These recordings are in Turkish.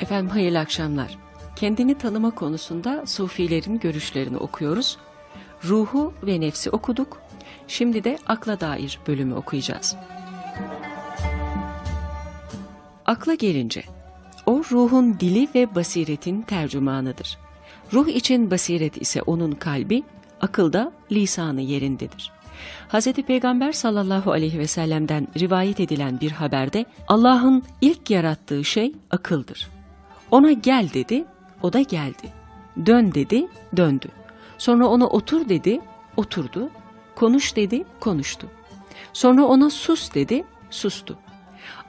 Efendim hayırlı akşamlar. Kendini tanıma konusunda Sufilerin görüşlerini okuyoruz. Ruhu ve nefsi okuduk. Şimdi de akla dair bölümü okuyacağız. Akla gelince, o ruhun dili ve basiretin tercümanıdır. Ruh için basiret ise onun kalbi, akılda lisanı yerindedir. Hz. Peygamber sallallahu aleyhi ve sellem'den rivayet edilen bir haberde Allah'ın ilk yarattığı şey akıldır. Ona gel dedi, o da geldi. Dön dedi, döndü. Sonra ona otur dedi, oturdu. Konuş dedi, konuştu. Sonra ona sus dedi, sustu.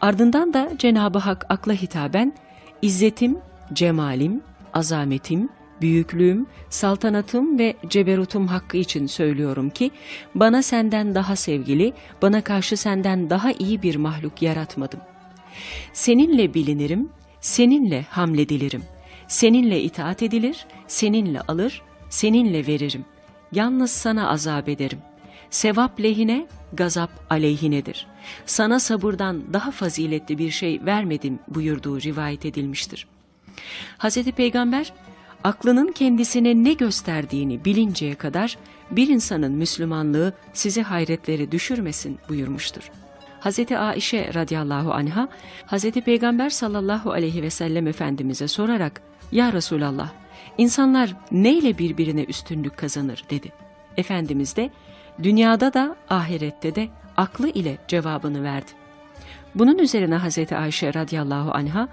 Ardından da Cenab-ı Hak akla hitaben İzzetim, cemalim, azametim, büyüklüğüm, saltanatım ve ceberutum hakkı için söylüyorum ki bana senden daha sevgili, bana karşı senden daha iyi bir mahluk yaratmadım. Seninle bilinirim, seninle hamledilirim. Seninle itaat edilir, seninle alır, seninle veririm. Yalnız sana azap ederim. Sevap lehine, gazap aleyhinedir. Sana sabırdan daha faziletli bir şey vermedim buyurduğu rivayet edilmiştir. Hz. Peygamber, aklının kendisine ne gösterdiğini bilinceye kadar bir insanın Müslümanlığı sizi hayretleri düşürmesin buyurmuştur. Hz. Aişe radıyallahu anha, Hz. Peygamber sallallahu aleyhi ve sellem Efendimiz'e sorarak, Ya Resulallah, insanlar neyle birbirine üstünlük kazanır dedi. Efendimiz de, dünyada da ahirette de aklı ile cevabını verdi. Bunun üzerine Hz. Ayşe radıyallahu anha,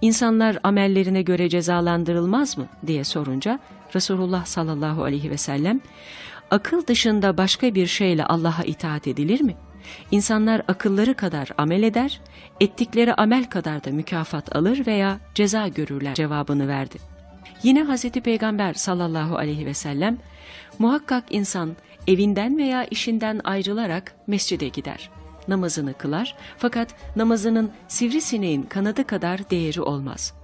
insanlar amellerine göre cezalandırılmaz mı diye sorunca Resulullah sallallahu aleyhi ve sellem, akıl dışında başka bir şeyle Allah'a itaat edilir mi? İnsanlar akılları kadar amel eder, ettikleri amel kadar da mükafat alır veya ceza görürler cevabını verdi. Yine Hz. Peygamber sallallahu aleyhi ve sellem, muhakkak insan evinden veya işinden ayrılarak mescide gider. Namazını kılar fakat namazının sivrisineğin kanadı kadar değeri olmaz.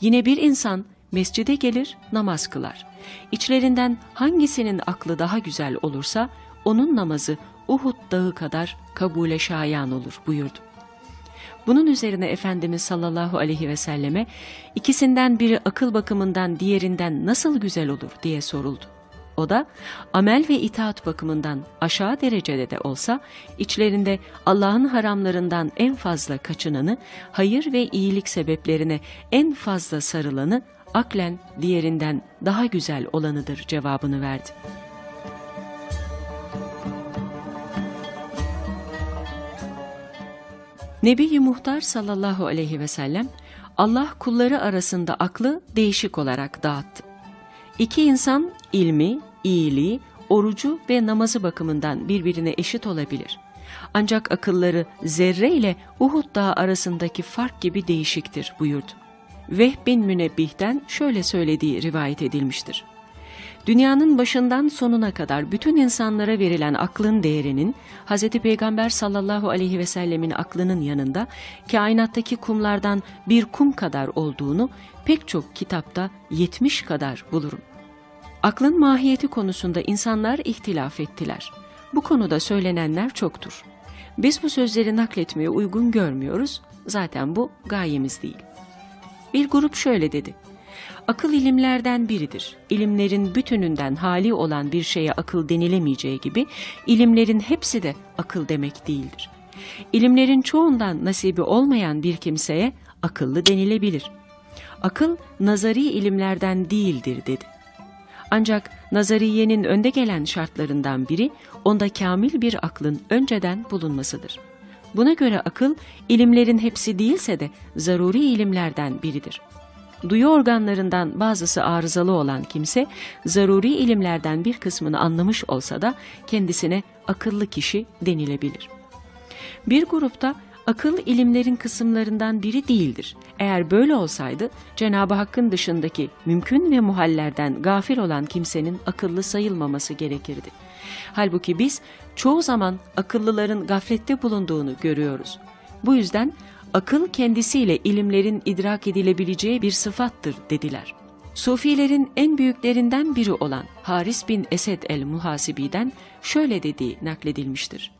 Yine bir insan mescide gelir namaz kılar. İçlerinden hangisinin aklı daha güzel olursa onun namazı Uhud dağı kadar kabule şayan olur buyurdu. Bunun üzerine Efendimiz sallallahu aleyhi ve selleme ikisinden biri akıl bakımından diğerinden nasıl güzel olur diye soruldu. O da amel ve itaat bakımından aşağı derecede de olsa içlerinde Allah'ın haramlarından en fazla kaçınanı, hayır ve iyilik sebeplerine en fazla sarılanı aklen diğerinden daha güzel olanıdır cevabını verdi. Nebi-i Muhtar sallallahu aleyhi ve sellem Allah kulları arasında aklı değişik olarak dağıttı. İki insan ilmi, iyiliği, orucu ve namazı bakımından birbirine eşit olabilir. Ancak akılları zerre ile Uhud dağı arasındaki fark gibi değişiktir buyurdu. Vehb bin Münebbih'ten şöyle söylediği rivayet edilmiştir. Dünyanın başından sonuna kadar bütün insanlara verilen aklın değerinin Hz. Peygamber sallallahu aleyhi ve sellemin aklının yanında kainattaki kumlardan bir kum kadar olduğunu pek çok kitapta yetmiş kadar bulurum. Aklın mahiyeti konusunda insanlar ihtilaf ettiler. Bu konuda söylenenler çoktur. Biz bu sözleri nakletmeye uygun görmüyoruz, zaten bu gayemiz değil. Bir grup şöyle dedi. Akıl ilimlerden biridir. İlimlerin bütününden hali olan bir şeye akıl denilemeyeceği gibi ilimlerin hepsi de akıl demek değildir. İlimlerin çoğundan nasibi olmayan bir kimseye akıllı denilebilir. Akıl nazari ilimlerden değildir dedi. Ancak nazariyenin önde gelen şartlarından biri onda kamil bir aklın önceden bulunmasıdır. Buna göre akıl ilimlerin hepsi değilse de zaruri ilimlerden biridir. Duyu organlarından bazısı arızalı olan kimse zaruri ilimlerden bir kısmını anlamış olsa da kendisine akıllı kişi denilebilir. Bir grupta akıl ilimlerin kısımlarından biri değildir. Eğer böyle olsaydı Cenab-ı Hakk'ın dışındaki mümkün ve muhallerden gafil olan kimsenin akıllı sayılmaması gerekirdi. Halbuki biz çoğu zaman akıllıların gaflette bulunduğunu görüyoruz. Bu yüzden akıl kendisiyle ilimlerin idrak edilebileceği bir sıfattır dediler. Sufilerin en büyüklerinden biri olan Haris bin Esed el-Muhasibi'den şöyle dediği nakledilmiştir.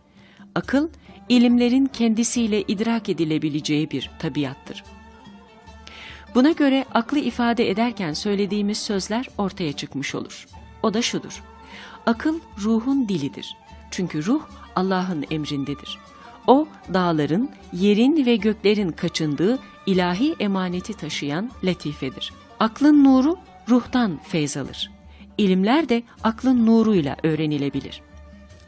Akıl, ilimlerin kendisiyle idrak edilebileceği bir tabiattır. Buna göre aklı ifade ederken söylediğimiz sözler ortaya çıkmış olur. O da şudur. Akıl ruhun dilidir. Çünkü ruh Allah'ın emrindedir. O dağların, yerin ve göklerin kaçındığı ilahi emaneti taşıyan latifedir. Aklın nuru ruhtan feyz alır. İlimler de aklın nuruyla öğrenilebilir.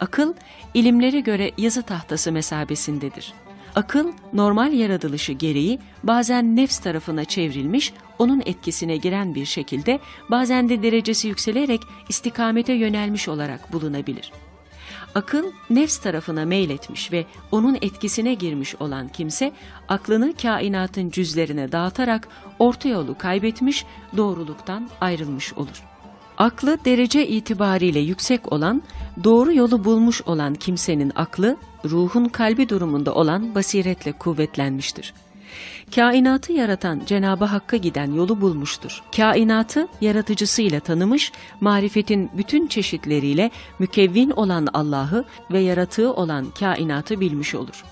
Akıl, ilimlere göre yazı tahtası mesabesindedir. Akıl, normal yaratılışı gereği bazen nefs tarafına çevrilmiş, onun etkisine giren bir şekilde, bazen de derecesi yükselerek istikamete yönelmiş olarak bulunabilir. Akıl, nefs tarafına meyletmiş ve onun etkisine girmiş olan kimse, aklını kainatın cüzlerine dağıtarak orta yolu kaybetmiş, doğruluktan ayrılmış olur. Aklı derece itibariyle yüksek olan, doğru yolu bulmuş olan kimsenin aklı, ruhun kalbi durumunda olan basiretle kuvvetlenmiştir. Kainatı yaratan Cenabı Hakk'a giden yolu bulmuştur. Kainatı yaratıcısıyla tanımış, marifetin bütün çeşitleriyle mükevvin olan Allah'ı ve yaratığı olan kainatı bilmiş olur.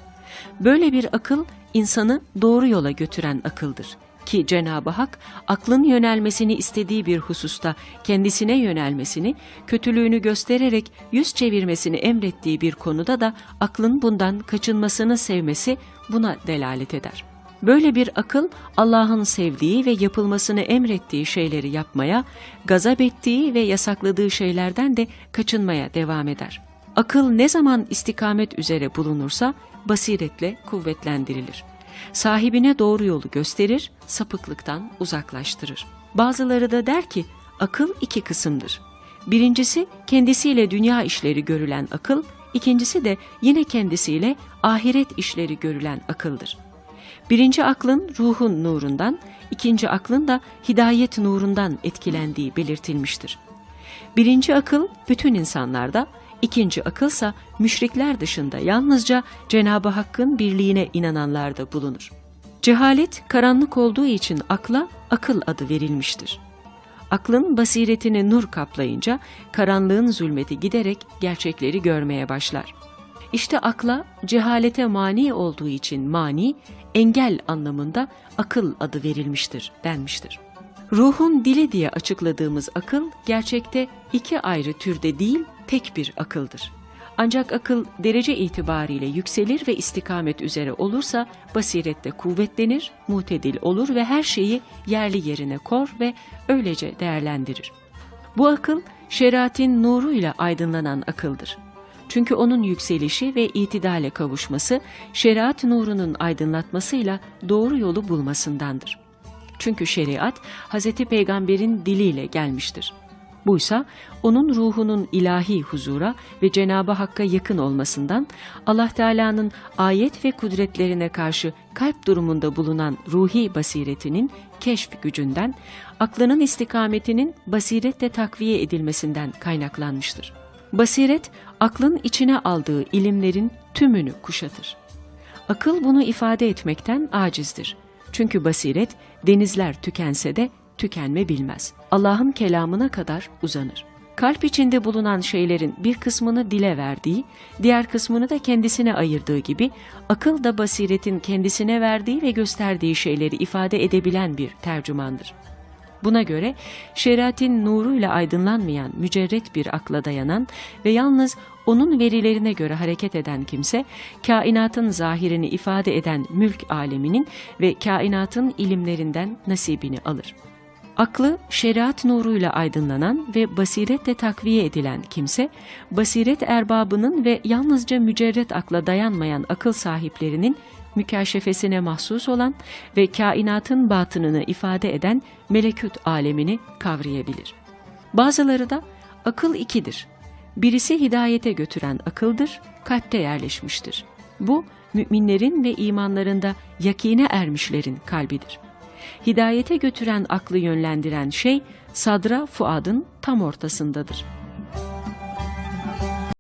Böyle bir akıl insanı doğru yola götüren akıldır ki Cenab-ı Hak aklın yönelmesini istediği bir hususta kendisine yönelmesini, kötülüğünü göstererek yüz çevirmesini emrettiği bir konuda da aklın bundan kaçınmasını sevmesi buna delalet eder. Böyle bir akıl Allah'ın sevdiği ve yapılmasını emrettiği şeyleri yapmaya, gazap ettiği ve yasakladığı şeylerden de kaçınmaya devam eder. Akıl ne zaman istikamet üzere bulunursa basiretle kuvvetlendirilir sahibine doğru yolu gösterir, sapıklıktan uzaklaştırır. Bazıları da der ki, akıl iki kısımdır. Birincisi kendisiyle dünya işleri görülen akıl, ikincisi de yine kendisiyle ahiret işleri görülen akıldır. Birinci aklın ruhun nurundan, ikinci aklın da hidayet nurundan etkilendiği belirtilmiştir. Birinci akıl bütün insanlarda, İkinci akılsa müşrikler dışında yalnızca Cenab-ı Hakk'ın birliğine inananlarda bulunur. Cehalet karanlık olduğu için akla akıl adı verilmiştir. Aklın basiretini nur kaplayınca karanlığın zulmeti giderek gerçekleri görmeye başlar. İşte akla cehalete mani olduğu için mani, engel anlamında akıl adı verilmiştir denmiştir. Ruhun dili diye açıkladığımız akıl gerçekte iki ayrı türde değil, tek bir akıldır. Ancak akıl derece itibariyle yükselir ve istikamet üzere olursa basirette kuvvetlenir, mutedil olur ve her şeyi yerli yerine kor ve öylece değerlendirir. Bu akıl şeriatin nuruyla aydınlanan akıldır. Çünkü onun yükselişi ve itidale kavuşması şeriat nurunun aydınlatmasıyla doğru yolu bulmasındandır. Çünkü şeriat Hz. Peygamber'in diliyle gelmiştir. Buysa onun ruhunun ilahi huzura ve Cenabı Hakk'a yakın olmasından, Allah Teala'nın ayet ve kudretlerine karşı kalp durumunda bulunan ruhi basiretinin keşf gücünden, aklının istikametinin basiretle takviye edilmesinden kaynaklanmıştır. Basiret, aklın içine aldığı ilimlerin tümünü kuşatır. Akıl bunu ifade etmekten acizdir. Çünkü basiret denizler tükense de tükenme bilmez. Allah'ın kelamına kadar uzanır. Kalp içinde bulunan şeylerin bir kısmını dile verdiği, diğer kısmını da kendisine ayırdığı gibi, akıl da basiretin kendisine verdiği ve gösterdiği şeyleri ifade edebilen bir tercümandır. Buna göre şeriatin nuruyla aydınlanmayan mücerret bir akla dayanan ve yalnız onun verilerine göre hareket eden kimse, kainatın zahirini ifade eden mülk aleminin ve kainatın ilimlerinden nasibini alır. Aklı şeriat nuruyla aydınlanan ve basiretle takviye edilen kimse, basiret erbabının ve yalnızca mücerret akla dayanmayan akıl sahiplerinin mükaşefesine mahsus olan ve kainatın batınını ifade eden melekut alemini kavrayabilir. Bazıları da akıl ikidir. Birisi hidayete götüren akıldır, kalpte yerleşmiştir. Bu, müminlerin ve imanlarında yakine ermişlerin kalbidir. Hidayete götüren aklı yönlendiren şey, sadra fuadın tam ortasındadır.''